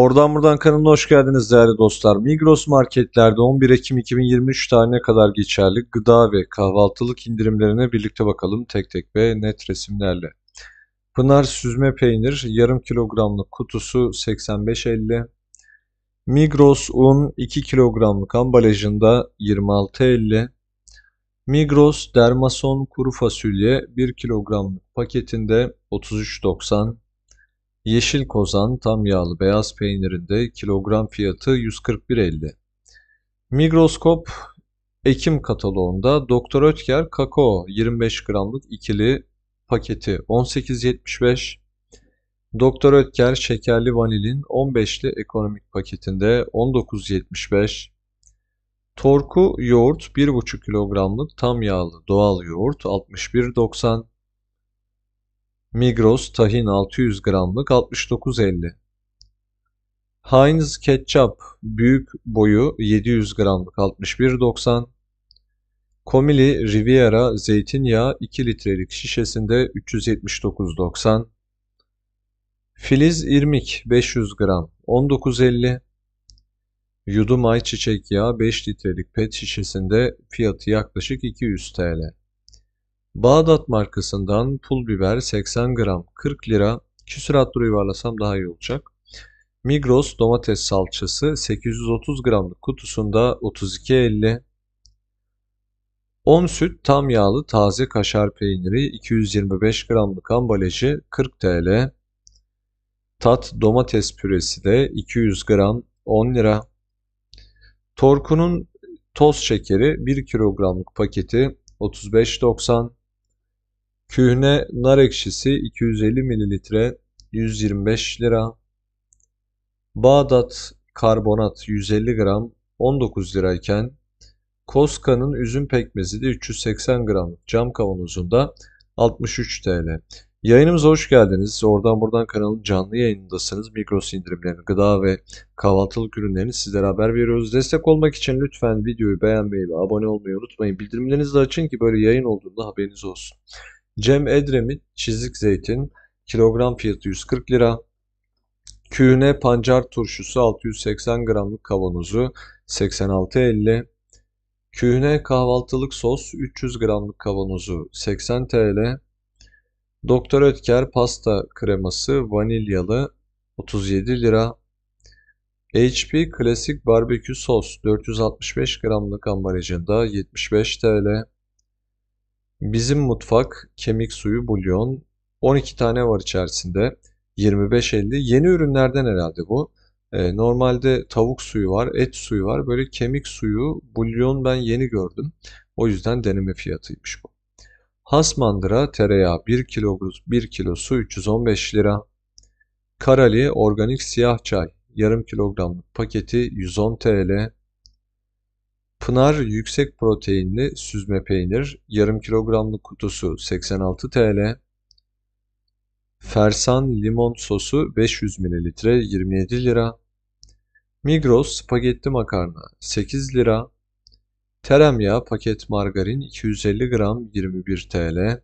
Oradan buradan kanalına hoş geldiniz değerli dostlar. Migros marketlerde 11 Ekim 2023 tarihine kadar geçerli gıda ve kahvaltılık indirimlerine birlikte bakalım tek tek ve net resimlerle. Pınar süzme peynir yarım kilogramlık kutusu 85.50. Migros un 2 kilogramlık ambalajında 26.50. Migros Dermason kuru fasulye 1 kilogramlık paketinde 33.90. Yeşil kozan tam yağlı beyaz peynirinde kilogram fiyatı 141.50. Migroskop Ekim kataloğunda Doktor Ötker kakao 25 gramlık ikili paketi 18.75. Doktor Ötker şekerli vanilin 15'li ekonomik paketinde 19.75. Torku yoğurt 1,5 kilogramlık tam yağlı doğal yoğurt 61.90. Migros tahin 600 gramlık 69.50. Heinz ketçap büyük boyu 700 gramlık 61.90. Komili Riviera zeytinyağı 2 litrelik şişesinde 379.90. Filiz irmik 500 gram 19.50. Yudum ayçiçek yağı 5 litrelik pet şişesinde fiyatı yaklaşık 200 TL. Bağdat markasından pul biber 80 gram 40 lira. Küsuratlı yuvarlasam daha iyi olacak. Migros domates salçası 830 gramlık kutusunda 32.50. 10 süt tam yağlı taze kaşar peyniri 225 gramlık ambalajı 40 TL. Tat domates püresi de 200 gram 10 lira. Torku'nun toz şekeri 1 kilogramlık paketi 35.90. Kühne nar ekşisi 250 mililitre 125 lira. Bağdat karbonat 150 gram 19 lirayken Koska'nın üzüm pekmezi de 380 gram cam kavanozunda 63 TL. Yayınımıza hoş geldiniz. Oradan buradan kanalın canlı yayınındasınız. Migros indirimlerini, gıda ve kahvaltılık ürünlerini sizlere haber veriyoruz. Destek olmak için lütfen videoyu beğenmeyi ve abone olmayı unutmayın. Bildirimlerinizi de açın ki böyle yayın olduğunda haberiniz olsun. Cem Edremit çizik zeytin kilogram fiyatı 140 lira. Kühne pancar turşusu 680 gramlık kavanozu 86.50. Kühne kahvaltılık sos 300 gramlık kavanozu 80 TL. Doktor Ötker pasta kreması vanilyalı 37 lira. HP klasik barbekü sos 465 gramlık ambalajında 75 TL. Bizim mutfak kemik suyu bulyon 12 tane var içerisinde 25.50 yeni ürünlerden herhalde bu. Ee, normalde tavuk suyu var, et suyu var. Böyle kemik suyu, bulyon ben yeni gördüm. O yüzden deneme fiyatıymış bu. Has mandıra tereyağı 1 kilo 1 kilosu 315 lira. Karali organik siyah çay yarım kilogramlık paketi 110 TL. Pınar yüksek proteinli süzme peynir yarım kilogramlık kutusu 86 TL. Fersan limon sosu 500 ml 27 lira. Migros spagetti makarna 8 lira. Tereyağı paket margarin 250 gram 21 TL.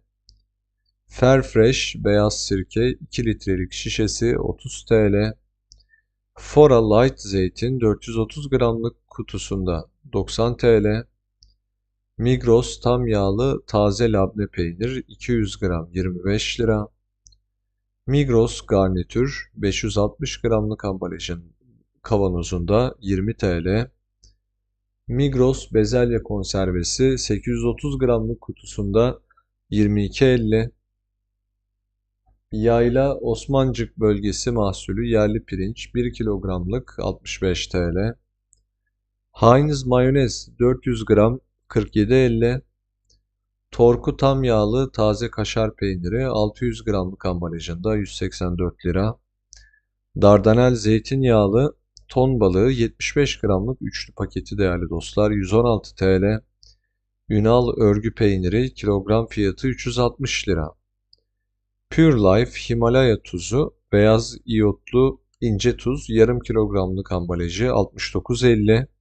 Fairfresh beyaz sirke 2 litrelik şişesi 30 TL. Fora Light zeytin 430 gramlık kutusunda 90 TL. Migros tam yağlı taze labne peynir 200 gram 25 lira. Migros garnitür 560 gramlık ambalajın kavanozunda 20 TL. Migros bezelye konservesi 830 gramlık kutusunda 22.50. Yayla Osmancık bölgesi mahsulü yerli pirinç 1 kilogramlık 65 TL. Heinz mayonez 400 gram 47.50. Torku tam yağlı taze kaşar peyniri 600 gramlık ambalajında 184 lira. Dardanel zeytinyağlı ton balığı 75 gramlık üçlü paketi değerli dostlar 116 TL. Ünal örgü peyniri kilogram fiyatı 360 lira. Pure Life Himalaya tuzu beyaz iyotlu ince tuz yarım kilogramlık ambalajı 69.50.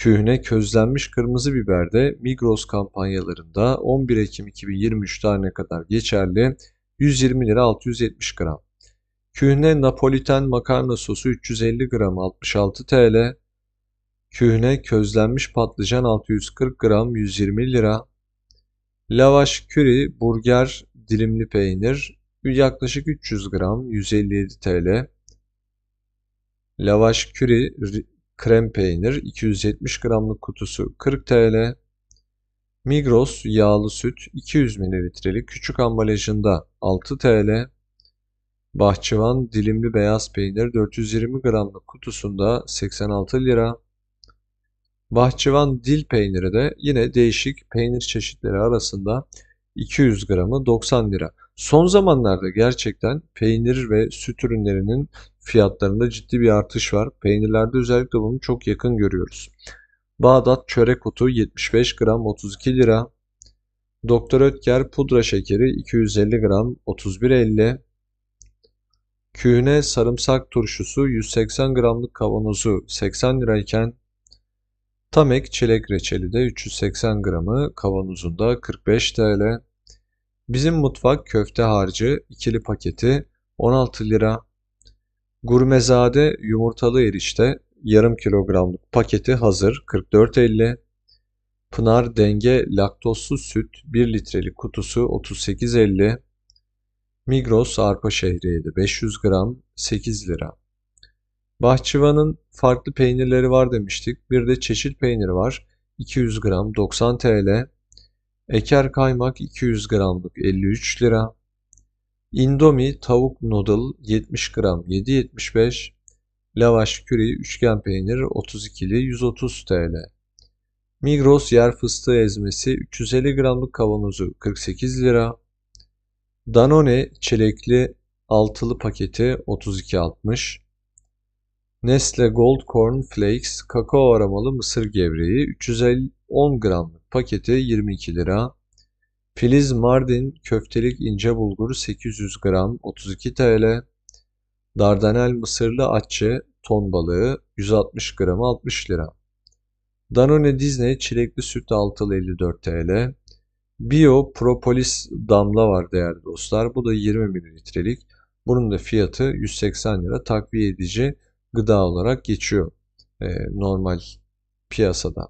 Kühne közlenmiş kırmızı biber de Migros kampanyalarında 11 Ekim 2023 tarihine kadar geçerli 120 lira 670 gram. Kühne Napoliten makarna sosu 350 gram 66 TL. Kühne közlenmiş patlıcan 640 gram 120 lira. Lavaş küri burger dilimli peynir yaklaşık 300 gram 157 TL. Lavaş küri krem peynir 270 gramlık kutusu 40 TL. Migros yağlı süt 200 mililitrelik küçük ambalajında 6 TL. Bahçıvan dilimli beyaz peynir 420 gramlık kutusunda 86 lira. Bahçıvan dil peyniri de yine değişik peynir çeşitleri arasında 200 gramı 90 lira. Son zamanlarda gerçekten peynir ve süt ürünlerinin fiyatlarında ciddi bir artış var. Peynirlerde özellikle bunu çok yakın görüyoruz. Bağdat çörek otu 75 gram 32 lira. Doktor Ötker pudra şekeri 250 gram 31.50. Kühne sarımsak turşusu 180 gramlık kavanozu 80 lirayken Tamek çilek reçeli de 380 gramı kavanozunda 45 TL. Bizim mutfak köfte harcı ikili paketi 16 lira. Gurmezade yumurtalı erişte yarım kilogramlık paketi hazır 44.50. Pınar denge laktozsuz süt 1 litrelik kutusu 38.50. Migros arpa şehriyeli 500 gram 8 lira. Bahçıvanın farklı peynirleri var demiştik. Bir de çeşit peyniri var. 200 gram 90 TL. Eker kaymak 200 gramlık 53 lira. Indomie tavuk noodle 70 gram 7.75. Lavaş küri üçgen peynir 32'li 130 TL. Migros yer fıstığı ezmesi 350 gramlık kavanozu 48 lira. Danone çilekli altılı paketi 32.60. Nestle Gold Corn Flakes kakao aromalı mısır gevreği 310 gramlık paketi 22 lira. Filiz Mardin köftelik ince bulgur 800 gram 32 TL. Dardanel mısırlı atçe ton balığı 160 gram 60 lira. Danone Disney çilekli süt altılı 54 TL. Bio propolis damla var değerli dostlar. Bu da 20 mililitrelik. Bunun da fiyatı 180 lira takviye edici gıda olarak geçiyor e, normal piyasada.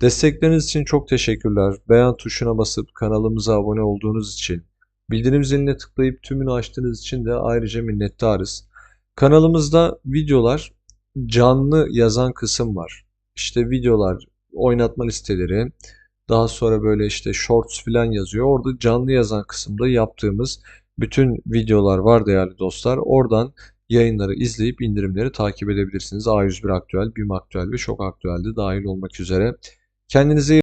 Destekleriniz için çok teşekkürler. Beğen tuşuna basıp kanalımıza abone olduğunuz için, bildirim ziline tıklayıp tümünü açtığınız için de ayrıca minnettarız. Kanalımızda videolar canlı yazan kısım var. İşte videolar, oynatma listeleri, daha sonra böyle işte shorts falan yazıyor. Orada canlı yazan kısımda yaptığımız bütün videolar var değerli dostlar. Oradan yayınları izleyip indirimleri takip edebilirsiniz. A101 Aktüel, BİM Aktüel ve Şok Aktüel'de dahil olmak üzere. Kendinize